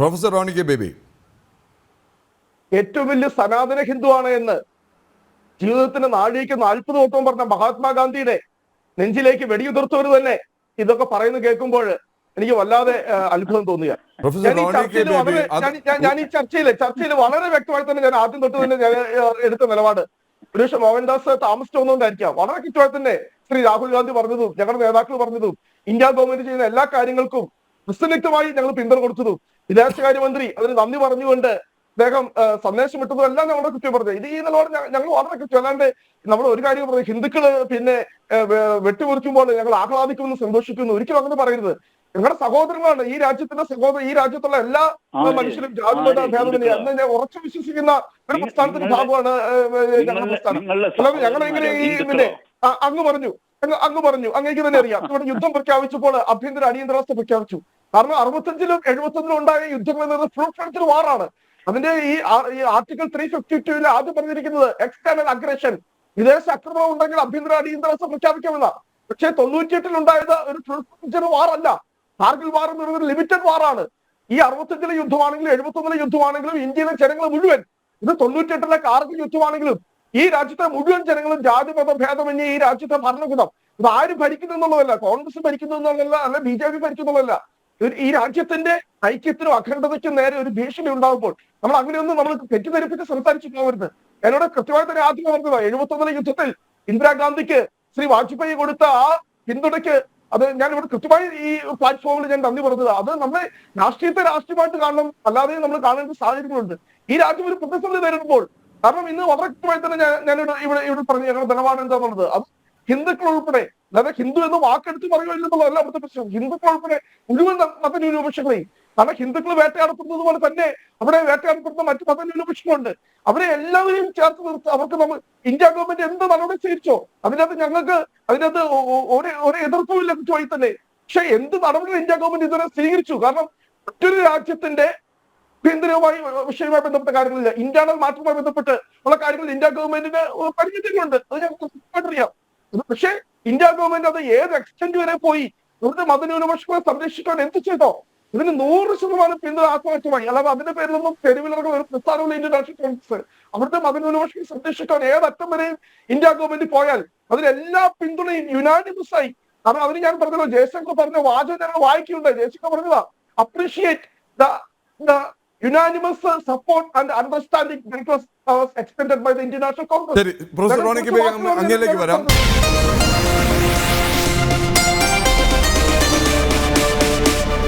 Professor Roni K baby. ഏറ്റവും വലിയ സനാതന ഹിന്ദുവാണ് എന്ന് ജീവിതത്തിന്റെ നാഴികയ്ക്ക് നാൽപ്പത് വട്ടം പറഞ്ഞ മഹാത്മാഗാന്ധിയുടെ നെഞ്ചിലേക്ക് വെടിയുതിർത്തവർ തന്നെ ഇതൊക്കെ പറയുന്നു കേൾക്കുമ്പോൾ എനിക്ക് വല്ലാതെ അത്ഭുതം തോന്നുക. ഞാൻ ഈ ചർച്ചയിൽ ചർച്ചയിൽ വളരെ വ്യക്തമായി തന്നെ ഞാൻ ആദ്യം തൊട്ട് തന്നെ ഞാൻ എടുത്ത നിലപാട്. ഒരുപക്ഷെ മോഹൻദാസ് താമസിച്ചു വന്നുകൊണ്ടായിരിക്കാം വളരെ കൃത്യമായി തന്നെ ശ്രീ രാഹുൽ ഗാന്ധി പറഞ്ഞതും ഞങ്ങളുടെ നേതാക്കൾ പറഞ്ഞതും ഇന്ത്യ ഗവൺമെന്റ് ചെയ്യുന്ന എല്ലാ കാര്യങ്ങൾക്കും നിസ്സന്നിഗ്ധമായി ഞങ്ങൾ പിന്തുണ കൊടുത്തതും വിദേശകാര്യമന്ത്രി അതിന് നന്ദി പറഞ്ഞുകൊണ്ട് അദ്ദേഹം സന്ദേശം വിട്ടതും എല്ലാം ഞങ്ങളുടെ കൃത്യം പറഞ്ഞു. ഇത് ഈ നിലപാട് ഞങ്ങൾ വളരെ കൃത്യം അല്ലാണ്ട് നമ്മൾ ഒരു കാര്യം പറഞ്ഞു ഹിന്ദുക്കൾ പിന്നെ വെട്ടിമുറിക്കുമ്പോൾ ഞങ്ങൾ ആഹ്ലാദിക്കുന്നു സന്തോഷിക്കുന്നു ഒരിക്കലും അങ്ങനെ പറയരുത്. ഞങ്ങളുടെ സഹോദരങ്ങളാണ് ഈ രാജ്യത്തിന്റെ സഹോദര ഈ രാജ്യത്തുള്ള എല്ലാ മനുഷ്യരും ജാതിമത ആര് ഭേദമന്യേ എന്ന് ഞാൻ ഉറച്ചു വിശ്വസിക്കുന്ന ഒരു പ്രസ്ഥാനത്തിന്റെ ഭാഗമാണ് ഞങ്ങളുടെ പ്രസ്ഥാനം. അല്ലാതെ ഈ പിന്നെ അങ്ങ് പറഞ്ഞു. അങ്ങ് അങ്ങ് പറഞ്ഞു. അങ്ങേക്ക് തന്നെ അറിയാം. ഇവിടെ യുദ്ധം പ്രഖ്യാപിച്ചപ്പോൾ ആഭ്യന്തര അടിയന്തരാവസ്ഥ പ്രഖ്യാപിച്ചു. കാരണം അറുപത്തഞ്ചിലും എഴുപത്തൊന്നിലും ഉണ്ടായ യുദ്ധങ്ങൾ എന്നത് ഫുൾ ഫ്രണ്ട്സിൽ വാറാണ് അതിന്റെ ഈ ആർട്ടിക്കിൾ ത്രീ ഫിഫ്റ്റി ടൂവിൽ ആദ്യം പറഞ്ഞിരിക്കുന്നത് എക്സ്റ്റേണൽ അഗ്രഷൻ വിദേശ ആക്രമണം ഉണ്ടെങ്കിൽ ആഭ്യന്തര അടിയന്തരാവസ്ഥ പ്രഖ്യാപിക്കാമെന്ന. പക്ഷേ തൊണ്ണൂറ്റിയെട്ടിൽ ഉണ്ടായത് ഒരു ഫുൾ ഫ്ലഡ്ജ് വാറല്ല കാർഗിൽ വാർ എന്ന് പറയുന്നത് ലിമിറ്റഡ് വാറാണ് ഈ അറുപത്തഞ്ചിലെ യുദ്ധമാണെങ്കിലും എഴുപത്തൊന്നിലെ യുദ്ധമാണെങ്കിലും ഇന്ത്യയിലെ ജനങ്ങൾ മുഴുവൻ ഇത് തൊണ്ണൂറ്റിയെട്ടിലെ കാർഗിൽ യുദ്ധമാണെങ്കിലും ഈ രാജ്യത്തെ മുഴുവൻ ജനങ്ങളും ജാതി മത ഭേദമന്യേ ഈ രാജ്യത്തെ ഭരണകൂടം. ഇത് ആര് ഭരിക്കുന്നു എന്നുള്ളതല്ല കോൺഗ്രസ് ഭരിക്കുന്നു എന്നുള്ളതല്ല അല്ല ബി ജെ പി ഭരിക്കുന്നുള്ളതല്ല ഈ രാജ്യത്തിന്റെ ഐക്യത്തിനും അഖണ്ഡതയ്ക്കും നേരെ ഒരു ഭീഷണി ഉണ്ടാകുമ്പോൾ നമ്മൾ അങ്ങനെയൊന്നും നമ്മൾ തെറ്റിദ്ധരിപ്പിച്ച് സംസാരിച്ചു പോകരുത്. എന്നോട് കൃത്യമായി തന്നെ ആദ്യം പറഞ്ഞത് എഴുപത്തൊന്നിലെ യുദ്ധത്തിൽ ഇന്ദിരാഗാന്ധിക്ക് ശ്രീ വാജ്പേയി കൊടുത്ത ആ പിന്തുണയ്ക്ക് അത് ഞാൻ ഇവിടെ കൃത്യമായി ഈ പ്ലാറ്റ്ഫോമിൽ ഞാൻ നന്ദി പറഞ്ഞത്. അത് നമ്മളെ രാഷ്ട്രീയത്തെ രാഷ്ട്രീയമായിട്ട് കാണണം അല്ലാതെ നമ്മൾ കാണേണ്ട സാഹചര്യങ്ങളുണ്ട്. ഈ രാജ്യം ഒരു പ്രതിസന്ധി നേരിടുമ്പോൾ കാരണം ഇന്ന് വളരെ കൃത്യമായി തന്നെ ഞാൻ ഇവിടെ ഇവിടെ പറഞ്ഞു ഞങ്ങളുടെ നിലപാട് പറഞ്ഞത്? അത് ഹിന്ദുക്കൾ ഉൾപ്പെടെ അതായത് ഹിന്ദു എന്ന് വാക്കെടുത്ത് പറയുമെന്നുള്ളതല്ല അവിടുത്തെ പ്രശ്നം. ഹിന്ദുക്കൾ ഉൾപ്പെടെ മുഴുവൻ മതന്യൂനപക്ഷങ്ങളെയും കാരണം ഹിന്ദുക്കൾ വേട്ടയാടപ്പെടുന്നത് പോലെ തന്നെ അവിടെ വേട്ടയാടപ്പെടുന്ന മറ്റു മതന്യൂനപക്ഷങ്ങളുണ്ട്. അവരെ എല്ലാവരെയും ചേർത്ത് നിർത്തി അവർക്ക് നമ്മൾ ഇന്ത്യ ഗവൺമെന്റ് എന്ത് നടപടി സ്വീകരിച്ചോ അതിനകത്ത് ഞങ്ങൾക്ക് അതിനകത്ത് ഒരു ഒരു എതിർപ്പുമില്ല കൃത്യമായി തന്നെ. പക്ഷെ എന്ത് നടപടി ഇന്ത്യ ഗവൺമെന്റ് ഇതുവരെ സ്വീകരിച്ചു? കാരണം മറ്റൊരു രാജ്യത്തിന്റെ കേന്ദ്രവുമായി വിഷയവുമായി ബന്ധപ്പെട്ട കാര്യങ്ങളില്ല. ഇന്റേണൽ മാറ്റവുമായി ബന്ധപ്പെട്ട് ഉള്ള കാര്യങ്ങളിൽ ഇന്ത്യ ഗവൺമെന്റിന് പരിമിതികളുണ്ട് അത് ഞങ്ങൾക്ക് അറിയാം പക്ഷേ ഇന്ത്യ ഗവൺമെന്റ് അത് ഏത് എക്സ്റ്റെന്റ് വരെ പോയി? ഇവിടുത്തെ മതന്യൂനപക്ഷങ്ങളെ സംരക്ഷിക്കാൻ എന്ത് ചെയ്തോ? ഇതിന് നൂറ് ശതമാനം പിന്തുണ ആത്മഹത്യമായി. അല്ലാതെ അതിന്റെ പേരിലൊന്നും തെരുവിലിറങ്ങുന്ന ഒരു പ്രസ്ഥാനമുള്ള ഇന്ത്യൻ നാഷണൽ കോൺഗ്രസ്. അവിടുത്തെ മതന്യൂനപക്ഷങ്ങളെ സംരക്ഷിക്കാൻ ഏതറ്റം വരെയും ഇന്ത്യ ഗവൺമെന്റ് പോയാൽ അതിലെല്ലാ പിന്തുണയും യുനാനിമസ് ആയി. കാരണം അതിന് ഞാൻ പറഞ്ഞല്ലോ ജയശങ്കർ പറഞ്ഞ വാചകം ഞങ്ങൾ വായിക്കുന്നുണ്ട്. ജയശങ്കർ പറഞ്ഞതാ appreciate the the unanimous understanding support and understanding that was, uh, was extended by the Indian National ശരി പ്രൊഫസർ റോണിക്ക് കെ ബേബി വരാം.